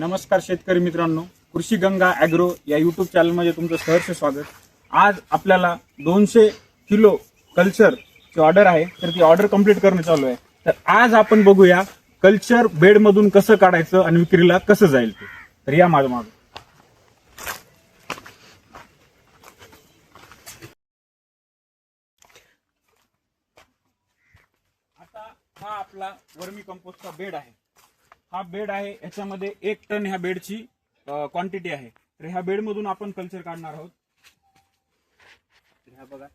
नमस्कार शेतकरी मित्रांनो कृषी गंगा ॲग्रो या यूट्यूब चॅनलमध्ये तुमचं सहर्ष स्वागत. आज आपल्याला दोनशे किलो कल्चरची ऑर्डर आहे तर ती ऑर्डर कंप्लीट करणं चालू आहे. तर आज आपण बघूया कल्चर बेडमधून कसं काढायचं आणि विक्रीला कसं जाईल ते. तर या माझं मागं. आता हा आपला वर्मी कंपोस्टचा बेड आहे. हा बेड आहे याच्यामध्ये एक टन ह्या बेडची क्वांटिटी आहे. तर ह्या बेडमधून आपण कल्चर काढणार आहोत. ह्या बघा.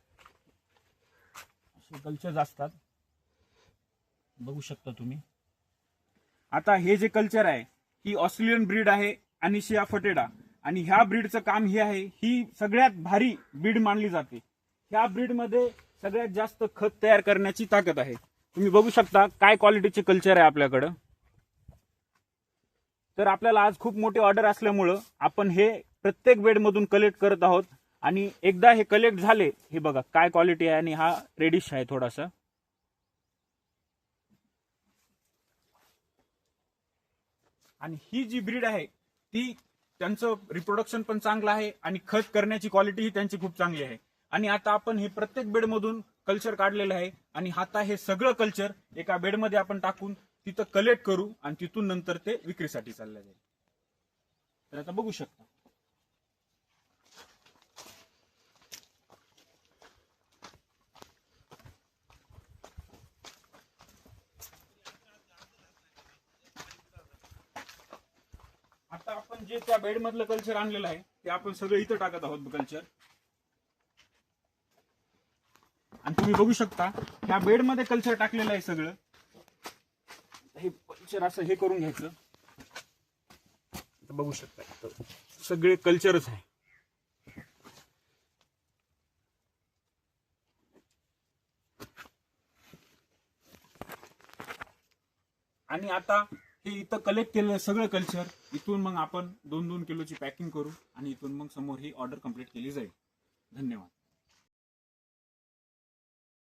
असे कल्चर असतात. बघू शकता तुम्ही. आता हे जे कल्चर आहे ही ऑस्ट्रेलियन ब्रीड आहे अनिशिया फटेडा आणि ह्या ब्रीडचं काम हे आहे ही सगळ्यात भारी ब्रीड मानली जाते. ह्या ब्रीडमध्ये सगळ्यात जास्त खत तयार करण्याची ताकद आहे. तुम्ही बघू शकता काय क्वालिटीचे कल्चर आहे आपल्याकडं. तर आपल्याला आज खूप मोठी ऑर्डर असल्यामुळं आपण हे प्रत्येक बेडमधून कलेक्ट करत आहोत. आणि एकदा हे कलेक्ट झाले हे बघा काय क्वालिटी आहे आणि हा रेडिश आहे थोडासा. आणि ही जी ब्रीड आहे ती त्यांचं रिप्रोडक्शन पण चांगलं आहे आणि खत करण्याची क्वालिटी ही त्यांची खूप चांगली आहे. आणि आता आपण हे प्रत्येक बेडमधून कल्चर काढलेलं आहे आणि आता हे सगळं कल्चर एका बेडमध्ये आपण टाकून तिथं कलेक्ट करू आणि तिथून नंतर ते विक्रीसाठी चाललं जाईल. तर आता बघू शकता. आता आपण जे त्या बेड मधलं कल्चर आणलेलं आहे ते आपण सगळं इथं टाकत आहोत कल्चर आणि तुम्ही बघू शकता ह्या बेडमध्ये कल्चर टाकलेलं आहे सगळं. कल्चर असं हे करून घ्यायचं. बघू शकता सगळे कल्चरच आहे. आणि आता हे इथं कलेक्ट केलेलं सगळं कल्चर इथून मग आपण दोन दोन किलोची पॅकिंग करू आणि इथून मग समोर ही ऑर्डर कंप्लीट केली जाईल. धन्यवाद.